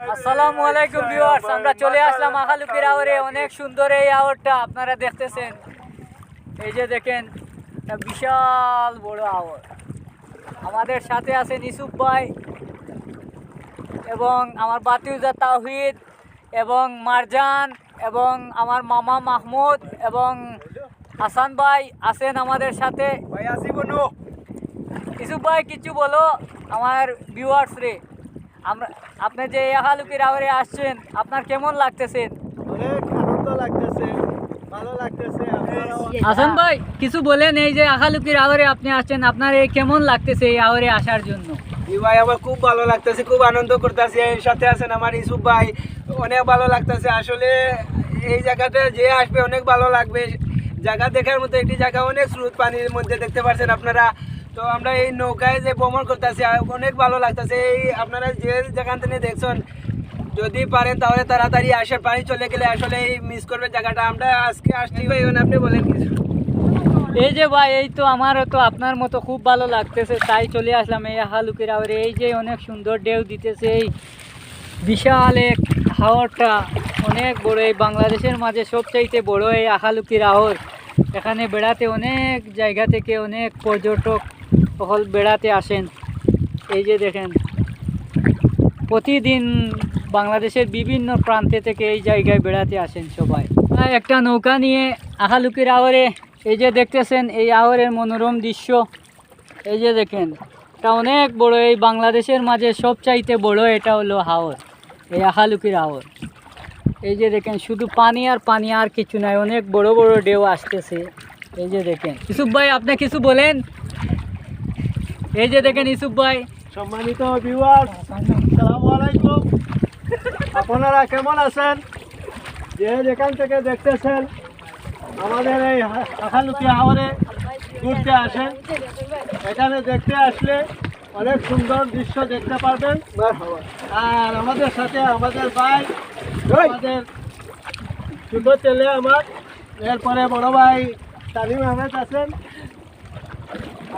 আসসালামু আলাইকুম ভিউয়ার্স আমরা চলে আসলাম আখালুকির আওয়ারে। অনেক সুন্দর এই আওয়ারটা আপনারা দেখতেছেন। এই যে দেখেন একটা বিশাল বড় আওয়ার। আমাদের সাথে আছেন ইসুফ ভাই এবং আমার বাতিউজা তাওহিদ এবং মারজান এবং আমার মামা মাহমুদ এবং হাসান ভাই আছেন আমাদের সাথে। ইসুফ ভাই কিছু বলো আমার ভিউয়ার্স রে। আমরা আপনি যে আহালুকির আওয়ারে আসছেন আপনার কেমন লাগতেছে? অনেক আনন্দ লাগতেছে ভালো লাগতেছে হাসান ভাই কিছু বলেন এই যে আহালুকির আওয়ারে আপনি আসছেন আপনার এই কেমন লাগতেছে এই আওয়ারে আসার জন্য? ই ভাই আমার খুব ভালো লাগতেছে খুব আনন্দ করতেছে এর সাথে আছেন আমার ইসুফ ভাই অনেক ভালো লাগতেছে। আসলে এই জায়গাটা যে আসবে অনেক ভালো লাগবে। জায়গা দেখার মতো একটি জায়গা অনেক স্রোত পানির মধ্যে দেখতে পাচ্ছেন আপনারা। তো আমরা এই নৌকায় যে ভ্রমণ করতেছি অনেক ভালো লাগতেছে। এই আপনারা যে যেখান থেকে দেখছেন, যদি পারেন তাহলে তাড়াতাড়ি আসেন পানি চলে গেলে আসলে এই মিস করবেন জায়গাটা। আমরা আজকে আসছি আপনি বলেন কিছু। এই যে ভাই, এই তো আমারও তো আপনার মতো খুব ভালো লাগতেছে, তাই চলে আসলাম এই আহালুকির আওয়ারে। এই যে অনেক সুন্দর ঢেউ দিতেছে, এই বিশাল এক হাওরটা অনেক বড়। এই বাংলাদেশের মাঝে সবচাইতে বড় এই আহালুকির আহর এখানে বেড়াতে অনেক জায়গা থেকে অনেক পর্যটক সকল বেড়াতে আসেন। এই যে দেখেন, প্রতিদিন বাংলাদেশের বিভিন্ন প্রান্তে থেকে এই জায়গায় বেড়াতে আসেন সবাই। একটা নৌকা নিয়ে আহালুকির আওয়ারে, এই যে দেখতেছেন, এই আওয়ারের মনোরম দৃশ্য। এই যে দেখেন, এটা অনেক বড়, এই বাংলাদেশের মাঝে সবচাইতে বড় এটা হলো হাওর, এই আহালুকির হাওর এই যে দেখেন, শুধু পানি আর পানি আর কিছু নাই, অনেক বড় বড় ঢেউ আসতেছে। এই যে দেখেন ইসুফ ভাই, আপনি কিছু বলেন? এই যে দেখেন ইসুফ ভাই। সম্মানিত ভিউয়ার্স আসসালামু আলাইকুম। আপনারা কেমন আছেন? যে যেখান থেকে দেখতেছেন আমাদের এই আখালুকি হাওরে ঘুরতে আসেন। এখানে দেখতে আসলে অনেক সুন্দর দৃশ্য দেখতে পারবেন। আর আমাদের সাথে আমাদের ভাই আমাদের ছোট ছেলে আমার। এরপরে বড় ভাই তালিম আহমেদ আছেন।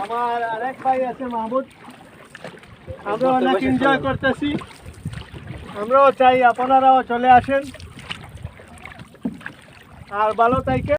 আমার আরেক ভাই আছে মাহমুদ। আমরা অনেক এনজয় করতেছি। আমরাও চাই আপনারাও চলে আসেন। আর ভালো থাকেন